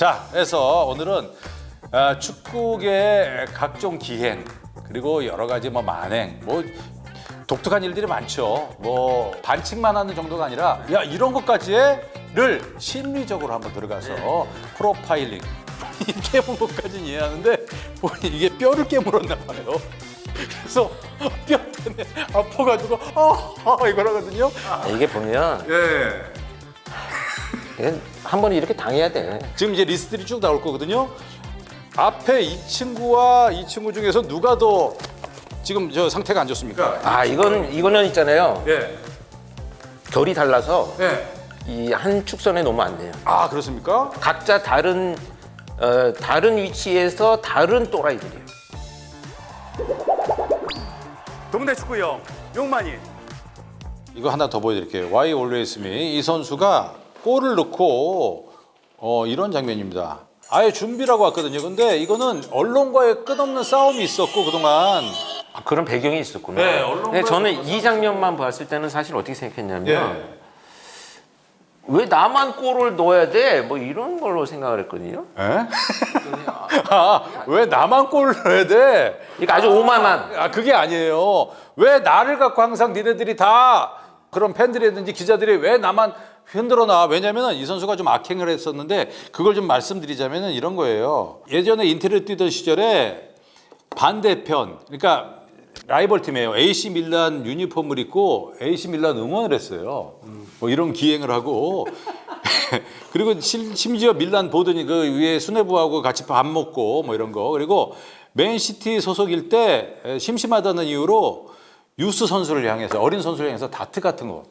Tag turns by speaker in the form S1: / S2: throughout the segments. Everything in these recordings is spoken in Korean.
S1: 자, 그래서 오늘은 아, 축구의 각종 기행 그리고 여러 가지 뭐 만행 뭐 독특한 일들이 많죠. 뭐 반칙만 하는 정도가 아니라 야 이런 것까지를 심리적으로 한번 들어가서 프로파일링 깨문 것까지는 이해하는데 뭐 이게 뼈를 깨물었나 봐요. 그래서 뼈 때문에 아파가지고 아, 아 이걸 하거든요.
S2: 이게 보면
S1: 예.
S2: 한 번에 이렇게 당해야 돼.
S1: 지금 이제 리스트들이 쭉 나올 거거든요. 앞에 이 친구와 이 친구 중에서 누가 더 지금 저 상태가 안 좋습니까?
S2: 아 이건 이거는 있잖아요.
S1: 예.
S2: 결이 달라서
S1: 예.
S2: 이 한 축선에 놓으면 안 돼요.
S1: 아 그렇습니까?
S2: 각자 다른 어, 다른 위치에서 다른 또라이들이에요.
S1: 동네 축구형 용만이. 이거 하나 더 보여드릴게요. Why Always Me 이 선수가 골을 넣고 어, 이런 장면입니다. 아예 준비라고 왔거든요. 근데 이거는 언론과의 끝없는 싸움이 있었고 그동안
S2: 아, 그런 배경이 있었구나.
S1: 네, 언론과의
S2: 근데 저는 이 장면만 봤을 때는 사실 어떻게 생각했냐면
S1: 예.
S2: 왜 나만 골을 넣어야 돼? 뭐 이런 걸로 생각을 했거든요.
S1: 에? 아, 왜 나만 골 넣어야 돼?
S2: 그러니까 아주 오만한
S1: 아 그게 아니에요. 왜 나를 갖고 항상 니네들이 다 그런 팬들이라든지 기자들이 왜 나만 흔들어 놔? 왜냐면은 이 선수가 좀 악행을 했었는데 그걸 좀 말씀드리자면은 이런 거예요. 예전에 인테리어 뛰던 시절에 반대편 그러니까 라이벌 팀이에요. AC 밀란 유니폼을 입고 AC 밀란 응원을 했어요. 뭐 이런 기행을 하고 그리고 실- 심지어 밀란 보더니 그 위에 수뇌부하고 같이 밥 먹고 뭐 이런 거 그리고 맨시티 소속일 때 에, 심심하다는 이유로 유스 선수를 향해서 어린 선수를 향해서 다트 같은 거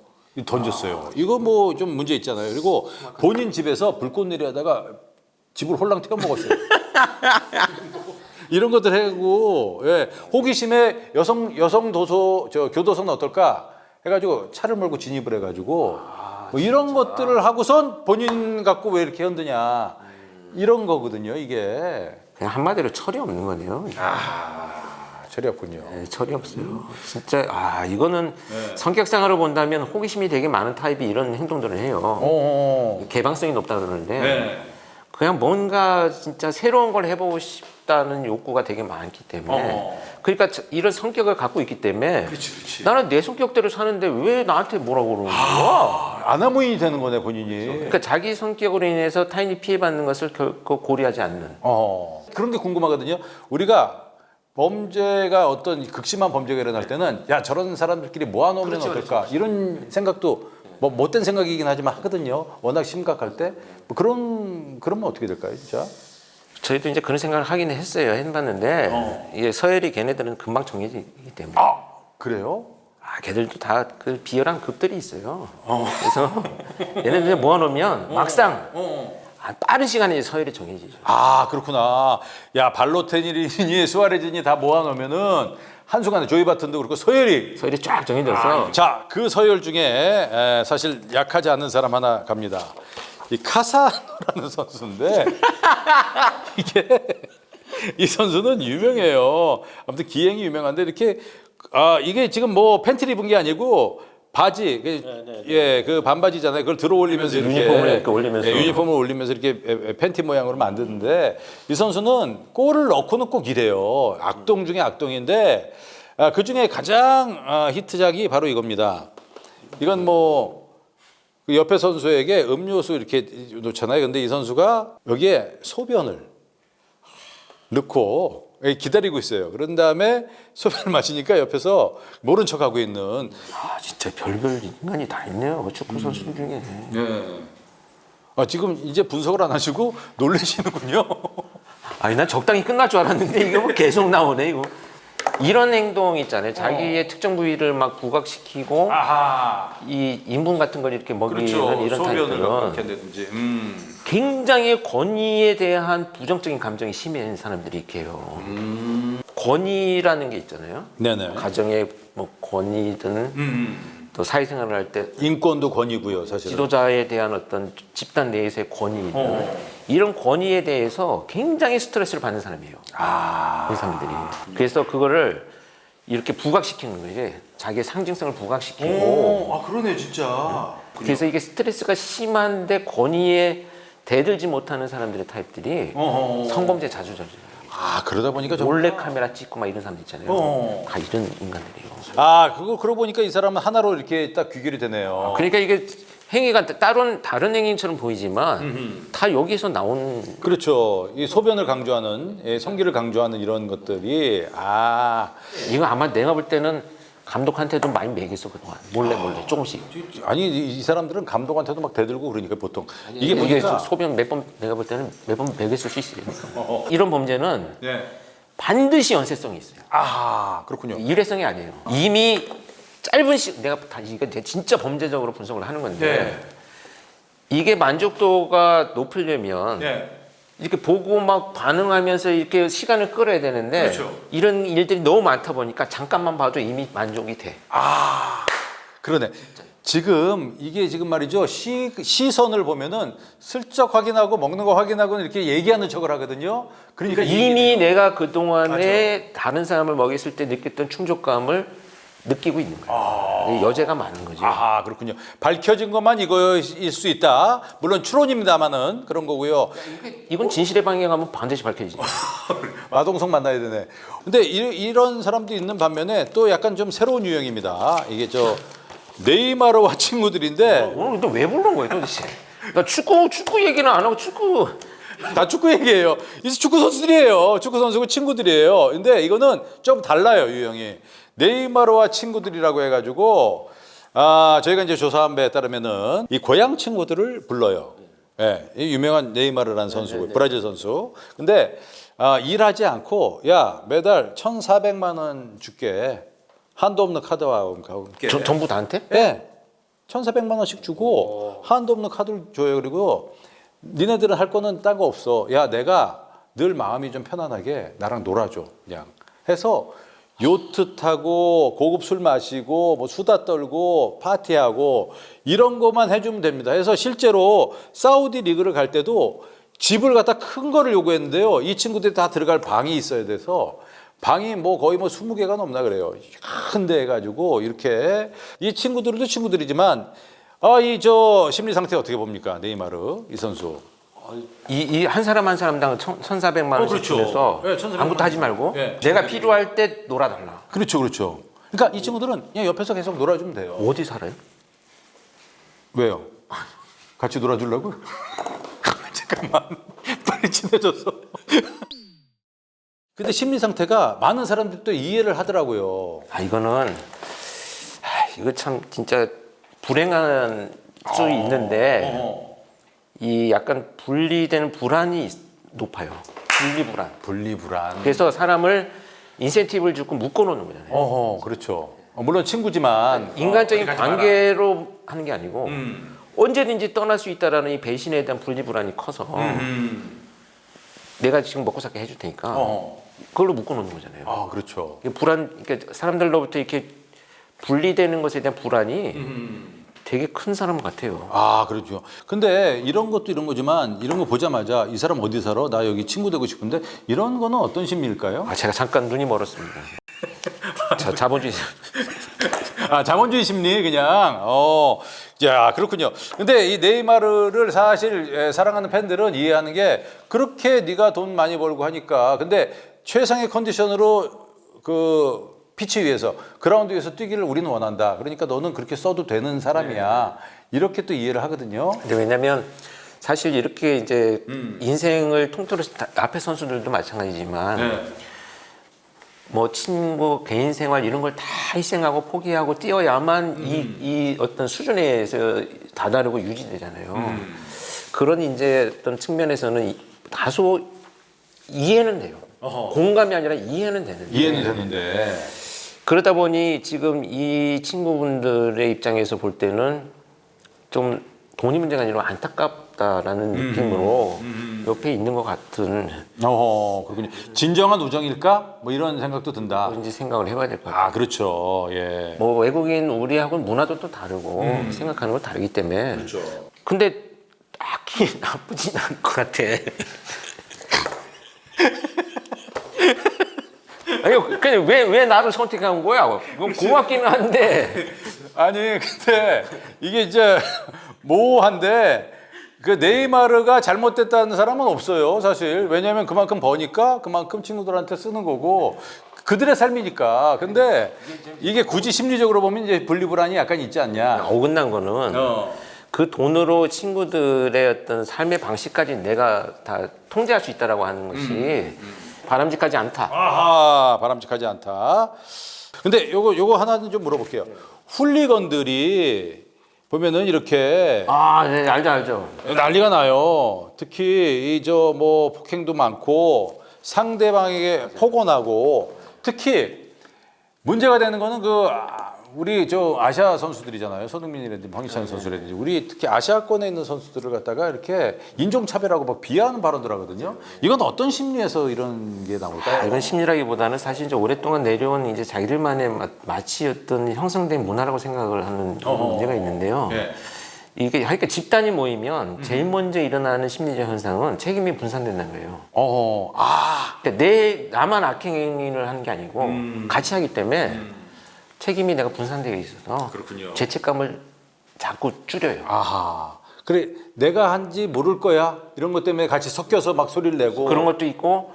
S1: 던졌어요. 이거 뭐 좀 문제 있잖아요. 그리고 본인 집에서 불꽃놀이 하다가 집을 홀랑 태워 먹었어요. 이런 것들 하고 예, 호기심에 여성 여성 도서 저 교도소는 어떨까 해가지고 차를 몰고 진입을 해가지고 뭐 이런 것들을 하고선 본인 갖고 왜 이렇게 흔드냐 이런 거거든요 이게
S2: 그냥 한마디로 철이 없는 거네요.
S1: 아, 철이 없군요.
S2: 네, 철이 없어요. 진짜 아 이거는 성격상으로 본다면 호기심이 되게 많은 타입이 이런 행동들을 해요.
S1: 어,
S2: 개방성이 높다 그러는데
S1: 네.
S2: 그냥 뭔가 진짜 새로운 걸 해보고 싶다는 욕구가 되게 많기 때문에
S1: 어.
S2: 그러니까 저- 이런 성격을 갖고 있기 때문에
S1: 그렇지, 그렇지.
S2: 나는 내 성격대로 사는데 왜 나한테 뭐라고 그러는 거야?
S1: 아나무인이 되는 거네 본인이.
S2: 그러니까 자기 성격으로 인해서 타인이 피해받는 것을 결코 고려하지 않는
S1: 어. 그런 게 궁금하거든요. 우리가 범죄가 어떤 극심한 범죄가 일어날 때는 야 저런 사람들끼리 모아놓으면 어떨까 이런 생각도 뭐 못된 생각이긴 하지만 하거든요. 워낙 심각할 때 뭐 그런 그러면 어떻게 될까요, 진짜?
S2: 저희도 이제 그런 생각을 하긴 했어요. 해봤는데 이게 서열이 걔네들은 금방 정해지기 때문에
S1: 아 그래요?
S2: 아, 걔들도 다 그 비열한 급들이 있어요. 그래서 얘네들 모아놓으면 막상 아, 빠른 시간에 서열이 정해지죠.
S1: 아 그렇구나. 야 발로테니니 수아레즈니 다 모아놓으면은 한 순간에 조이 바튼도 그렇고 서열이
S2: 서열이 쫙 정해져서
S1: 자, 그 서열 중에 에, 사실 약하지 않은 사람 하나 갑니다. 이 카사노라는 선수인데 이게 이 선수는 유명해요. 아무튼 기행이 유명한데 이렇게 아 이게 지금 뭐 팬티를 입은 게 아니고 바지 그, 예, 그 반바지잖아요. 그걸 들어 올리면서 이렇게
S2: 유니폼을 이렇게 올리면서.
S1: 예, 유니폼을 올리면서 이렇게 에, 에, 팬티 모양으로 만드는데 이 선수는 골을 넣고는 꼭 이래요. 악동 중에 악동인데 아, 그 중에 가장 아, 히트작이 바로 이겁니다. 이건 뭐그 옆에 선수에게 음료수 이렇게 놓잖아요. 근데 이 선수가 여기에 소변을 넣고 기다리고 있어요. 그런 다음에 소변을 마시니까 옆에서 모른 척하고 있는
S2: 아 진짜 별별 인간이 다 있네요. 축구 선수 중에.
S1: 아, 지금 이제 분석을 안 하시고 놀라시는군요.
S2: 아니 난 적당히 끝날 줄 알았는데 이게 뭐 계속 나오네 이거. 이런 행동 있잖아요. 자기의 특정 부위를 막 부각시키고
S1: 아하.
S2: 이 인분 같은 걸 이렇게 먹이는
S1: 그렇죠.
S2: 이런 타입들은
S1: 한다든지. 음.
S2: 굉장히 권위에 대한 부정적인 감정이 심한 사람들이 이렇게 해요. 권위라는 게 있잖아요.
S1: 네네.
S2: 가정의 뭐 권위든
S1: 음.
S2: 또 사회생활을 할 때
S1: 인권도 권이고요, 사실은.
S2: 지도자에 대한 어떤 집단 내에서의 권위든 이런 권위에 대해서 굉장히 스트레스를 받는 사람이에요. 그 사람들이. 그래서 그거를 이렇게 부각시키는 거예요. 자기의 상징성을 부각시키고
S1: 아 그러네 진짜.
S2: 그래서 이게 스트레스가 심한데 권위에 대들지 못하는 사람들의 타입들이 성범죄 자주 저질러요.
S1: 아 그러다 보니까 좀
S2: 몰래 카메라 찍고 막 이런 사람들 있잖아요.
S1: 어.
S2: 다 이런 인간들이에요.
S1: 아, 그거 그러고 보니까 이 사람은 하나로 이렇게 딱 귀결이 되네요.
S2: 그러니까 이게 행위가 다른 다른 행위처럼 보이지만 다 여기서 나온
S1: 그렇죠. 이 소변을 강조하는, 예, 성기를 강조하는 이런 것들이 아
S2: 이거 아마 내가 볼 때는 감독한테도 많이 매겼어 그동안 몰래 몰래 조금씩
S1: 아니 이, 이 사람들은 감독한테도 막 대들고 그러니까 보통 이게
S2: 이게
S1: 보니까
S2: 소변 몇 번 내가 볼 때는 몇 번 매겼을 수 있어요. 이런 범죄는
S1: 네.
S2: 반드시 연쇄성이 있어요.
S1: 아 그렇군요.
S2: 일회성이 아니에요. 이미 짧은 시 내가 다 이거 진짜 범죄적으로 분석을 하는 건데
S1: 네.
S2: 이게 만족도가 높으려면 이렇게 보고 막 반응하면서 이렇게 시간을 끌어야 되는데
S1: 그렇죠.
S2: 이런 일들이 너무 많다 보니까 잠깐만 봐도 이미 만족이 돼.
S1: 그러네. 지금 이게 지금 말이죠 시, 시선을 보면은 슬쩍 확인하고 먹는 거 확인하고는 이렇게 얘기하는 척을 하거든요. 그러니까
S2: 이미 내가 그 동안에 다른 사람을 먹였을 때 느꼈던 충족감을 느끼고 있는 거예요. 여죄가 많은 거지.
S1: 아 그렇군요. 밝혀진 것만 이거일 수 있다. 물론 추론입니다만은 그런 거고요.
S2: 이건 진실의 방향 가면 반드시 밝혀지지.
S1: 마동석 만나야 되네. 근데 이, 런 사람도 있는 반면에 또 약간 좀 새로운 유형입니다. 이게 저 네이마르와 친구들인데
S2: 오늘 근데 왜 부른 거예요 도대체? 나 축구 축구 얘기는 안 하고 축구
S1: 다 축구 얘기예요. 이 축구 선수들이에요. 축구 선수고 친구들이에요. 근데 이거는 좀 달라요 유형이. 네이마르와 친구들이라고 해가지고 아 저희가 이제 조사한 바에 따르면은 이 고향 친구들을 불러요. 예, 이 유명한 네이마르라는 선수고 브라질 선수. 근데 아, 일하지 않고 야 매달 1,400만 원 줄게. 한도 없는 카드와 함께.
S2: 저- 전부 다한테?
S1: 예. 1,400만 원씩 주고 한도 없는 카드를 줘요. 그리고 니네들은 할 거는 딴 거 없어. 야, 내가 늘 마음이 좀 편안하게 나랑 놀아줘. 그냥 해서 요트 타고 고급 술 마시고 뭐 수다 떨고 파티하고 이런 것만 해주면 됩니다. 해서 실제로 사우디 리그를 갈 때도 집을 갖다 큰 거를 요구했는데요. 이 친구들이 다 들어갈 방이 있어야 돼서 방이 뭐 거의 뭐 20개가 넘나 그래요. 큰데 해가지고 이렇게 이 친구들도 친구들이지만 아 이 저 심리 상태 어떻게 봅니까 네이마르 이 선수
S2: 이이한 사람 한 사람당 천, 1,400만 원씩
S1: 그렇죠.
S2: 주면서
S1: 네, 1,400만
S2: 아무것도 하지 말고
S1: 네.
S2: 내가 필요할 때 놀아달라.
S1: 그렇죠 그렇죠 그러니까 이 친구들은 그냥 옆에서 계속 놀아주면 돼요
S2: 어디 살아요?
S1: 왜요 같이 놀아주려고 잠깐만 빨리 친해졌어 근데 심리 상태가 많은 사람들이 또 이해를 하더라고요
S2: 아 이거는 아, 이거 참 진짜 불행한 수
S1: 어.
S2: 있는데 이 약간 분리되는 불안이 있- 높아요. 분리 불안.
S1: 분리 불안
S2: 그래서 사람을 인센티브를 주고 묶어놓는 거잖아요.
S1: 어허 그렇죠 어, 물론 친구지만
S2: 인간적인
S1: 어디 가지 마라.
S2: 관계로 하는 게 아니고
S1: 음.
S2: 언제든지 떠날 수 있다라는 이 배신에 대한 분리 불안이 커서
S1: 음.
S2: 내가 지금 먹고 살게 해줄 테니까
S1: 어.
S2: 그걸로 묶어놓는 거잖아요.
S1: 아 그렇죠
S2: 이게 불안, 그러니까 사람들로부터 이렇게 분리되는 것에 대한 불안이
S1: 음.
S2: 되게 큰 사람 같아요.
S1: 아 그렇죠. 근데 이런 것도 이런 거지만 이런 거 보자마자 이 사람 어디 살아? 나 여기 친구 되고 싶은데 이런 거는 어떤 심리일까요?
S2: 아, 제가 잠깐 눈이 멀었습니다. 자, 자본주의.
S1: 아 자본주의 심리 그냥 어. 야 그렇군요. 근데 이 네이마르를 사실 예, 사랑하는 팬들은 이해하는 게 그렇게 네가 돈 많이 벌고 하니까 근데 최상의 컨디션으로 그 피치 위에서 그라운드 위에서 뛰기를 우리는 원한다. 그러니까 너는 그렇게 써도 되는 사람이야. 이렇게 또 이해를 하거든요.
S2: 근데 왜냐면 사실 이렇게 이제
S1: 음.
S2: 인생을 통틀어 서 앞에 선수들도 마찬가지지만
S1: 네.
S2: 뭐 친구 개인 생활 이런 걸 다 희생하고 포기하고 뛰어야만
S1: 음.
S2: 이, 이 어떤 수준에서 다다르고 유지되잖아요.
S1: 음.
S2: 그런 이제 어떤 측면에서는 이- 다소 이해는 돼요.
S1: 어허.
S2: 공감이 아니라 이해는 되는데
S1: 이해는 되는데.
S2: 그러다 보니 지금 이 친구분들의 입장에서 볼 때는 좀 돈이 문제가 아니라 안타깝다라는 느낌으로 옆에 있는 것 같은
S1: 어, 그렇군요. 진정한 우정일까? 뭐 이런 생각도 든다.
S2: 그런지 생각을 해봐야 될 것 같아요.
S1: 아, 그렇죠. 예.
S2: 뭐 외국인 우리하고는 문화도 또 다르고 생각하는 건 다르기 때문에
S1: 그렇죠.
S2: 근데 딱히 나쁘진 않을 것 같아. 아니 그냥 왜 왜 나를 선택한 거야? 이건 고맙기는 한데
S1: 아니, 근데 이게 이제 모호한데 그 네이마르가 잘못됐다는 사람은 없어요, 사실. 왜냐하면 그만큼 버니까 그만큼 친구들한테 쓰는 거고 그들의 삶이니까. 근데 이게 굳이 심리적으로 보면 이제 분리불안이 약간 있지 않냐.
S2: 어긋난 거는
S1: 어.
S2: 그 돈으로 친구들의 어떤 삶의 방식까지 내가 다 통제할 수 있다라고 하는 것이 바람직하지 않다.
S1: 아하, 바람직하지 않다. 근데 요거 요거 하나는 좀 물어볼게요. 훌리건들이 보면은 이렇게
S2: 아, 네, 알죠, 알죠.
S1: 난리가 나요. 특히 이 저 뭐 폭행도 많고 상대방에게 폭언하고 특히 문제가 되는 거는 그 아, 우리 저 아시아 선수들이잖아요. 손흥민이라든지 황희찬 선수라든지 우리 특히 아시아권에 있는 선수들을 갖다가 이렇게 인종 차별하고 막 비하하는 발언들 하거든요. 이건 어떤 심리에서 이런 게
S2: 아,
S1: 나올까요?
S2: 이건 심리라기보다는 사실 이제 오랫동안 내려온 이제 자기들만의 마- 마치였던 형성된 문화라고 생각을 하는 문제가 있는데요.
S1: 예.
S2: 이게 그러니까 집단이 모이면 제일 먼저 일어나는 심리적 현상은 책임이 분산된다는 거예요.
S1: 어, 아,
S2: 그러니까 내 나만 악행을 하는 게 아니고 같이 하기 때문에 책임이 내가 분산되어 있어서
S1: 그렇군요.
S2: 죄책감을 자꾸 줄여요.
S1: 아하. 그래, 내가 한지 모를 거야. 이런 것 때문에 같이 섞여서 막 소리를 내고.
S2: 그런 것도 있고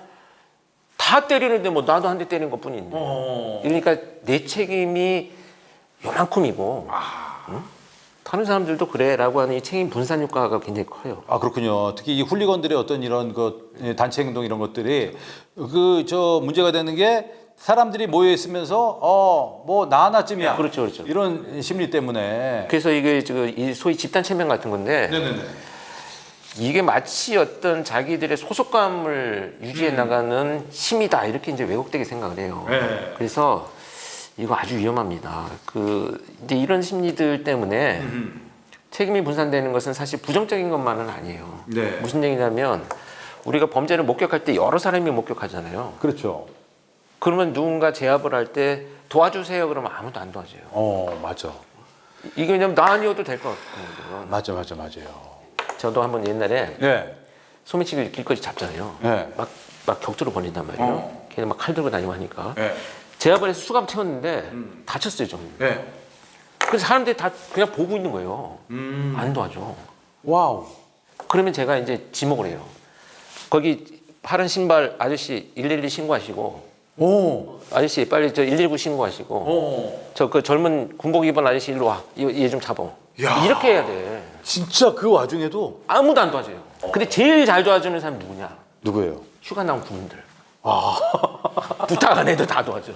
S2: 다 때리는데 뭐 나도 한 대 때린 것뿐인데.
S1: 어.
S2: 그러니까 내 책임이 요만큼이고 응? 다른 사람들도 그래라고 하는 이 책임 분산 효과가 굉장히 커요.
S1: 아 그렇군요. 특히 이 훌리건들의 어떤 이런 그 예, 단체 행동 이런 것들이 그 저 문제가 되는 게 사람들이 모여 있으면서 어뭐 나 하나쯤이야.
S2: 그렇죠, 그렇죠.
S1: 이런 심리 때문에.
S2: 그래서 이게 지금 이 소위 집단 체면 같은 건데
S1: 네네네.
S2: 이게 마치 어떤 자기들의 소속감을 유지해 나가는 힘이다 이렇게 이제 왜곡되게 생각을 해요.
S1: 네.
S2: 그래서 이거 아주 위험합니다. 그 이제 이런 심리들 때문에 책임이 분산되는 것은 사실 부정적인 것만은 아니에요.
S1: 네.
S2: 무슨 얘기냐면 우리가 범죄를 목격할 때 여러 사람이 목격하잖아요.
S1: 그렇죠.
S2: 그러면 누군가 제압을 할 때 도와주세요 그러면 아무도 안 도와줘요.
S1: 어 맞아.
S2: 이게 왜냐면 나 아니어도 될 것 같거든요.
S1: 맞아 맞아 맞아요.
S2: 저도 한번 옛날에
S1: 네.
S2: 소매치기 길거리 잡잖아요.
S1: 네.
S2: 막, 막 격투로 벌린단 말이에요.
S1: 어.
S2: 걔네 막 칼 들고 다니고 하니까.
S1: 네.
S2: 제압을 해서 수갑 채웠는데
S1: 음.
S2: 다쳤어요, 좀.
S1: 네.
S2: 그래서 사람들이 다 그냥 보고 있는 거예요.
S1: 음.
S2: 안 도와줘.
S1: 와우.
S2: 그러면 제가 이제 지목을 해요. 거기 파란 신발 아저씨 112 신고하시고
S1: 오.
S2: 아저씨 빨리 저 119 신고하시고
S1: 어.
S2: 저 그 젊은 군복 입은 아저씨 일로 와. 얘 좀 잡아.
S1: 야.
S2: 이렇게 해야 돼.
S1: 진짜 그 와중에도
S2: 아무도 안 도와줘요. 근데 제일 잘 도와주는 사람이 누구냐?
S1: 누구예요?
S2: 휴가 나온 군인들. 부탁 안 해도 다 도와줘.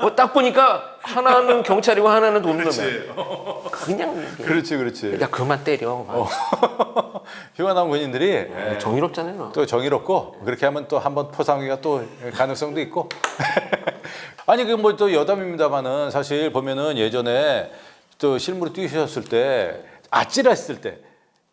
S2: 뭐 딱 보니까 하나는 경찰이고 하나는 도둑놈이야. 그냥 이게
S1: 그렇지 그렇지.
S2: 야 그만 때려.
S1: 휴가 나온 군인들이
S2: 정의롭잖아요.
S1: 또 정의롭고 그렇게 하면 또 한번 포상위가 또 가능성도 있고 아니 그 뭐 또 여담입니다만은 사실 보면은 예전에 또 실무로 뛰셨을 때 아찔했을 때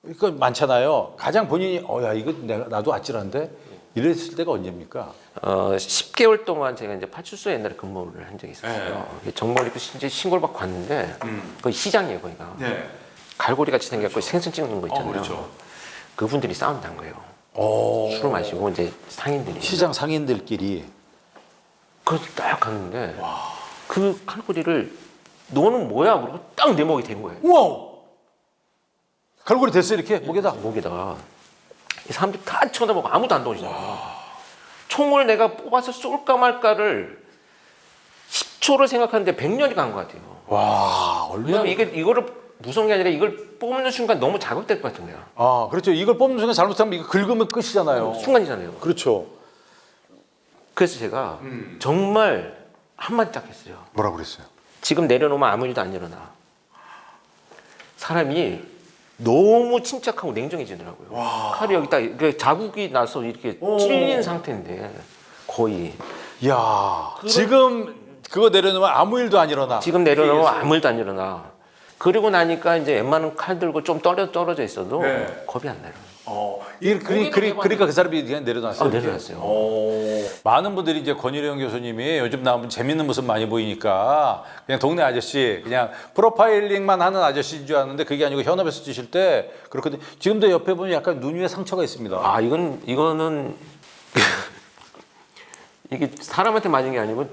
S1: 이거 많잖아요 가장 본인이 어야 이거 내가 나도 아찔한데 이랬을 때가 언제입니까
S2: 어, 10개월 동안 제가 이제 파출소 에 옛날에 근무를 한 적이 있었어요. 정보를 입고 이제 신고를 받고 갔는데 거기 시장이에요 거기가.
S1: 네.
S2: 갈고리 같이 생겼고 생선 찍는 거 있잖아요.
S1: 그렇죠.
S2: 그분들이 싸운다는 거예요.
S1: 어,
S2: 술을 마시고 이제 상인들이.
S1: 시장 상인들끼리
S2: 그래서 딱 갔는데 그 칼고리를 너는 뭐야? 그러고 딱 내 목에 댄 거예요.
S1: 우와 갈고리 됐어 이렇게 목에다
S2: 목에다가 이 사람들이 다 쳐다보고 아무도 안 도와주잖아요. 총을 내가 뽑아서 쏠까 말까를 10초를 생각하는데 100년이 간 것 같아요.
S1: 와 얼마나
S2: 이게 이거를 무서운 게 아니라 이걸 뽑는 순간 너무 자극될 것 같은 거야.
S1: 아 그렇죠 이걸 뽑는 순간 잘못하면 이거 긁으면 끝이잖아요
S2: 순간이잖아요.
S1: 그렇죠
S2: 그래서 제가 정말 한마디 딱 했어요.
S1: 뭐라고 그랬어요
S2: 지금 내려놓으면 아무 일도 안 일어나. 사람이 너무 침착하고 냉정해지더라고요. 칼이 여기다 그 자국이 나서 이렇게 찔린 상태인데 거의
S1: 야 지금 그거 내려놓으면 아무 일도 안 일어나.
S2: 지금 내려놓으면 아무 일도 안 일어나. 그리고 나니까 이제 웬만한 칼 들고 좀 떨어 떨어져 있어도
S1: 네.
S2: 겁이 안 나요.
S1: 어, 이, 그리, 그리, 그러니까 그 사람이 그냥 내려놨어요.
S2: 아, 내려놨어요.
S1: 오. 많은 분들이 이제 권일영 교수님이 요즘 나오면 재밌는 모습 많이 보이니까 그냥 동네 아저씨, 그냥 프로파일링만 하는 아저씨인 줄 아는데 그게 아니고 현업에서 뛰실 때 그렇거든요. 지금도 옆에 보면 약간 눈 위에 상처가 있습니다.
S2: 아 이건 이거는 이게 사람한테 맞은 게 아니고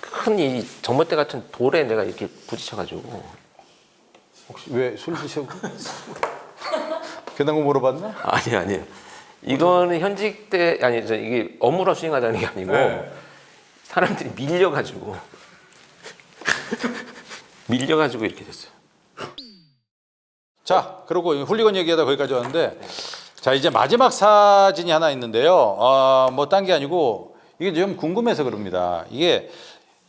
S2: 큰 이 전봇대 같은 돌에 내가 이렇게 부딪혀가지고
S1: 혹시 왜 술 드시고? 그런 거 물어봤나?
S2: 아니 아니요. 이거는 현직 때 아니 저 이게 업무로 수행하자는 게 아니고
S1: 네.
S2: 사람들이 밀려가지고 밀려가지고 이렇게 됐어요.
S1: 자, 그리고 훌리건 얘기하다 거기까지 왔는데, 자 이제 마지막 사진이 하나 있는데요. 어, 뭐딴 게 아니고 이게 좀 궁금해서 그럽니다. 이게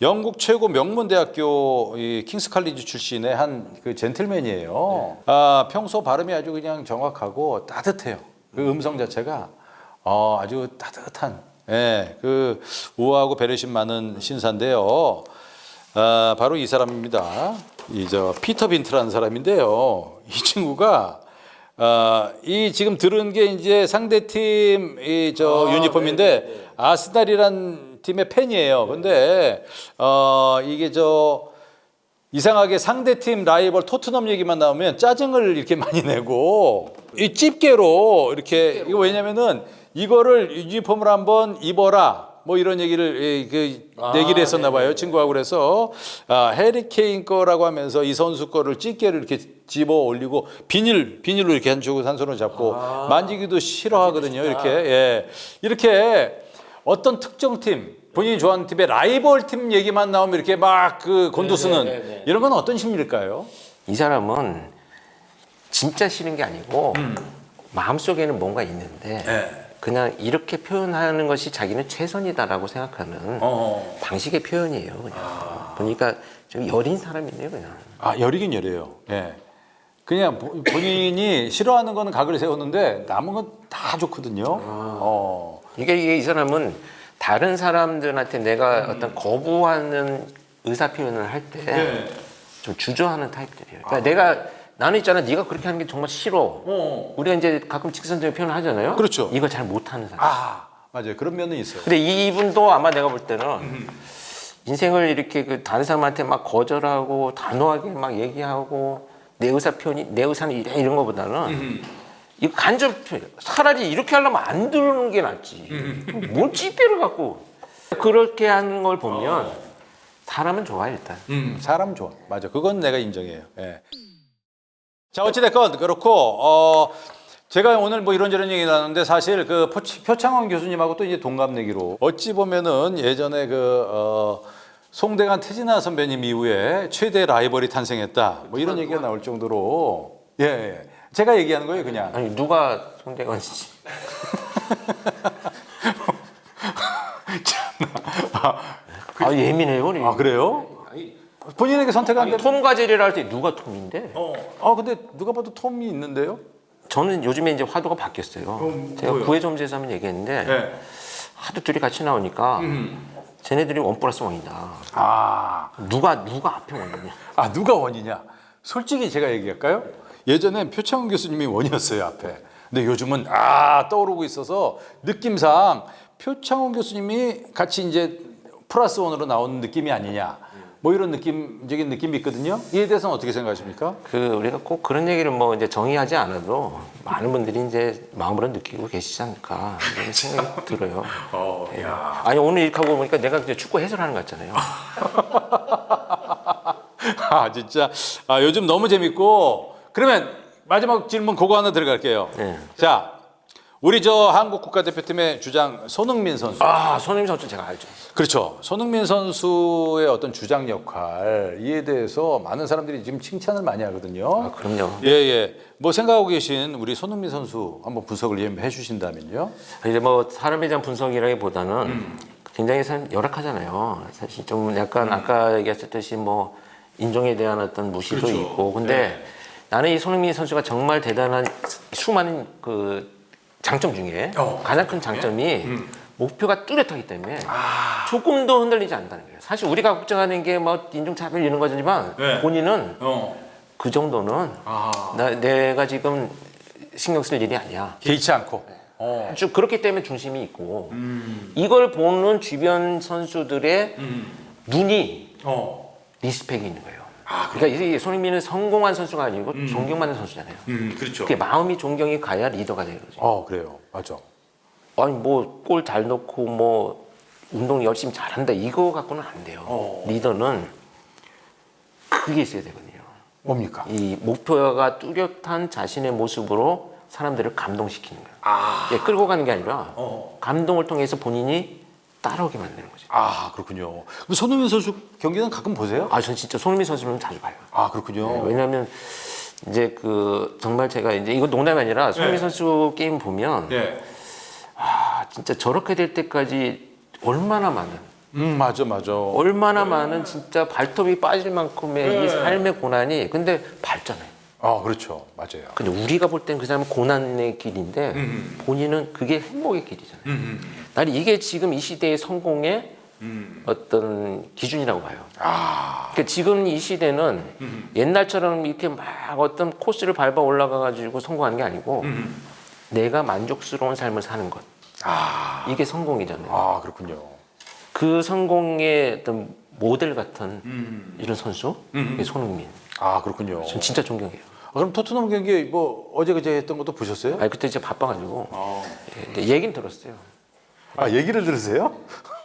S1: 영국 최고 명문 대학교 이 킹스 칼리지 출신의 한 그 젠틀맨이에요. 아, 평소 발음이 아주 그냥 정확하고 따뜻해요. 그 음성 자체가 어, 아주 따뜻한, 예, 그 우아하고 배려심 많은 신사인데요. 아, 바로 이 사람입니다. 이 저 피터 빈트라는 사람인데요. 이 친구가 아, 이 지금 들은 게 이제 상대 팀이저 유니폼인데 아스날이란 팀의 팬이에요. 근데 어 이게 저 이상하게 상대 팀 라이벌 토트넘 얘기만 나오면 짜증을 이렇게 많이 내고 이 집게로 이렇게 이거 왜냐면은 이거를 유니폼을 한번 입어라. 뭐 이런 얘기를 이, 그 얘기를 했었나 봐요 친구하고 그래서. 아, 해리 케인 거라고 하면서 이 선수 거를 집게를 이렇게 집어 올리고 비닐 비닐로 이렇게 한쪽을 한 손으로 잡고 만지기도 싫어하거든요 이렇게. 예. 이렇게 어떤 특정 팀 본인이 좋아하는 팀의 라이벌 팀 얘기만 나오면 이렇게 막 그 곤두쓰는 이런 건 어떤 심리일까요?
S2: 이 사람은 진짜 싫은 게 아니고 마음속에는 뭔가 있는데 그냥 이렇게 표현하는 것이 자기는 최선이다라고 생각하는
S1: 어.
S2: 방식의 표현이에요. 그냥 보니까 좀 여린 사람이네요, 그냥.
S1: 아 여리긴 여려요. 예. 그냥 보- 본인이 싫어하는 거는 각을 세웠는데 남은 건 다 좋거든요. 어.
S2: 이게, 이게 이 사람은 다른 사람들한테 내가 어떤 거부하는 의사 표현을 할 때좀 주저하는 타입들이에요. 그러니까 내가 나는 있잖아, 네가 그렇게 하는 게 정말 싫어. 우리가 이제 가끔 직선적인 표현을 하잖아요.
S1: 그렇죠.
S2: 이거 잘 못하는 사람.
S1: 아 맞아요. 그런 면은 있어요.
S2: 근데 이분도 아마 내가 볼 때는 인생을 이렇게 그 다른 사람한테 막 거절하고 단호하게 막 얘기하고 내 의사 표현이 내 의사는 이래 이런 거보다는 이 간접 표현 차라리 이렇게 하려면 안 들는 게 낫지 뭘 찌빼를 갖고 그렇게 하는 걸 보면 사람은 좋아 일단
S1: 음, 사람 좋아. 맞아. 그건 내가 인정해요. 예. 자, 어찌됐건 그렇고, 어, 제가 오늘 뭐 이런저런 얘기 나눴는데 사실 그 표, 표창원 교수님하고 또 이제 동갑내기로 어찌 보면은 예전에 그, 어, 송대관 태진아 선배님 이후에 최대 라이벌이 탄생했다. 뭐 이런 얘기가 나올 정도로. 예, 예. 제가 얘기하는 거예요, 그냥.
S2: 아니 누가 송대관 씨아 예민해요 우리
S1: 아, 그래요? 본인에게 선택하는데.
S2: 톰 과젤이라 할 때 누가 톰인데
S1: 아, 근데 누가 봐도 톰이 있는데요?
S2: 저는 요즘에 이제 화두가 바뀌었어요. 제가 구해좀제에서 한번 얘기했는데
S1: 네.
S2: 하도 둘이 같이 나오니까 쟤네들이 원 플러스 원이다.
S1: 아.
S2: 누가 누가 앞에 원이냐?
S1: 아 누가 원이냐? 솔직히 제가 얘기할까요? 예전엔 표창원 교수님이 원이었어요 앞에. 근데 요즘은 아 떠오르고 있어서 느낌상 표창원 교수님이 같이 이제 플러스 원으로 나오는 느낌이 아니냐. 뭐 이런 느낌적인 느낌이 있거든요. 이에 대해서는 어떻게 생각하십니까?
S2: 그 우리가 꼭 그런 얘기를 뭐 이제 정의하지 않아도 많은 분들이 이제 마음으로 느끼고 계시지 않을까 이런 생각이 들어요. 예. 아니 오늘 이렇게 하고 보니까 내가 이제 축구 해설하는 거 같잖아요.
S1: 아 진짜 아 요즘 너무 재밌고 그러면 마지막 질문 그거 하나 들어갈게요.
S2: 네.
S1: 자 우리 저 한국 국가대표팀의 주장 손흥민 선수.
S2: 아 손흥민 선수 제가 알죠.
S1: 그렇죠. 손흥민 선수의 어떤 주장 역할 이에 대해서 많은 사람들이 지금 칭찬을 많이 하거든요.
S2: 아 그럼요.
S1: 예, 예. 뭐 생각하고 계신 우리 손흥민 선수 한번 분석을 좀 해주신다면요.
S2: 이제 뭐 사람에 대한 분석이라기보다는 굉장히 참 열악하잖아요. 사실 좀 약간 아까 얘기했듯이 뭐 인종에 대한 어떤 무시도
S1: 그렇죠.
S2: 있고. 근데 나는 이 손흥민 선수가 정말 대단한 수많은 그 장점 중에
S1: 어.
S2: 가장 큰 장점이 목표가 뚜렷하기 때문에 조금도 흔들리지 않는다는 거예요. 사실 우리가 걱정하는 게 뭐 인종차별 이런 거지만
S1: 네.
S2: 본인은
S1: 어.
S2: 그 정도는
S1: 아.
S2: 나, 내가 지금 신경 쓸 일이 아니야.
S1: 개의치 않고. 어.
S2: 쭉 그렇기 때문에 중심이 있고
S1: 음.
S2: 이걸 보는 주변 선수들의 눈이
S1: 어.
S2: 리스펙이 있는 거예요. 그러니까 이 손흥민은 성공한 선수가 아니고 존경받는 선수잖아요.
S1: 음, 그렇죠.
S2: 그게 마음이 존경이 가야 리더가 되는 거죠.
S1: 어, 그래요. 맞아.
S2: 아니 뭐 골 잘 넣고 뭐 운동 열심히 잘한다 이거 갖고는 안 돼요.
S1: 어.
S2: 리더는 그게 있어야 되거든요.
S1: 뭡니까?
S2: 이 목표가 뚜렷한 자신의 모습으로 사람들을 감동시키는 거예요.
S1: 아,
S2: 예, 끌고 가는 게 아니라
S1: 어.
S2: 감동을 통해서 본인이 따라오게 만드는 거죠.
S1: 아 그렇군요. 그럼 손흥민 선수 경기는 가끔 보세요?
S2: 아, 전 진짜 손흥민 선수는 자주 봐요.
S1: 아 그렇군요.
S2: 왜냐하면 이제 그 정말 제가 이제 이거 농담이 아니라 손흥민
S1: 네.
S2: 선수 게임 보면
S1: 네.
S2: 아, 진짜 저렇게 될 때까지 얼마나 많은
S1: 음 맞아 맞아.
S2: 얼마나 많은 진짜 발톱이 빠질 만큼의
S1: 네.
S2: 이 삶의 고난이 근데 밝잖아요.
S1: 아 그렇죠 맞아요.
S2: 근데 우리가 볼 땐 그 사람은 고난의 길인데
S1: 음.
S2: 본인은 그게 행복의 길이잖아요. 나는 이게 지금 이 시대의 성공의 어떤 기준이라고 봐요.
S1: 음. 아
S2: 그러니까 지금 이 시대는 옛날처럼 이렇게 막 어떤 코스를 밟아 올라가 가지고 성공하는 게 아니고 내가 만족스러운 삶을 사는 것
S1: 아,
S2: 이게 성공이잖아요.
S1: 아 그렇군요.
S2: 그 성공의 어떤 모델 같은 이런 선수 이게 손흥민.
S1: 아 그렇군요.
S2: 전 진짜 존경해요.
S1: 아, 그럼 토트넘 경기 뭐 어제 그제 했던 것도 보셨어요?
S2: 아니 그때 진짜 바빠가지고 예, 근데 얘긴 들었어요.
S1: 아 얘기를 들으세요?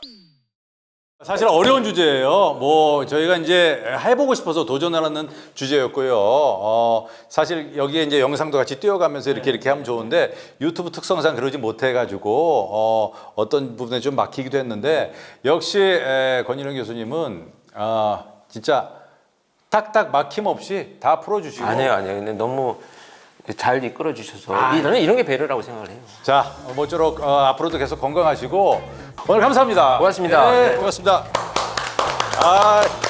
S1: 사실 어려운 주제예요. 뭐 저희가 이제 해보고 싶어서 도전하는 주제였고요. 어, 사실 여기에 이제 영상도 같이 띄워가면서 이렇게 이렇게 하면 좋은데 유튜브 특성상 그러지 못해가지고 어, 어떤 부분에 좀 막히기도 했는데 역시 에, 권일영 교수님은 아 진짜 딱딱 막힘 없이 다 풀어주시고
S2: 아니에요, 아니에요. 근데 너무 잘 이끌어 주셔서 나는 이런 게 배려라고 생각을 해요.
S1: 자 모쪼록 어, 앞으로도 계속 건강하시고 오늘 감사합니다.
S2: 고맙습니다.
S1: 네,
S2: 네.
S1: 고맙습니다. 아.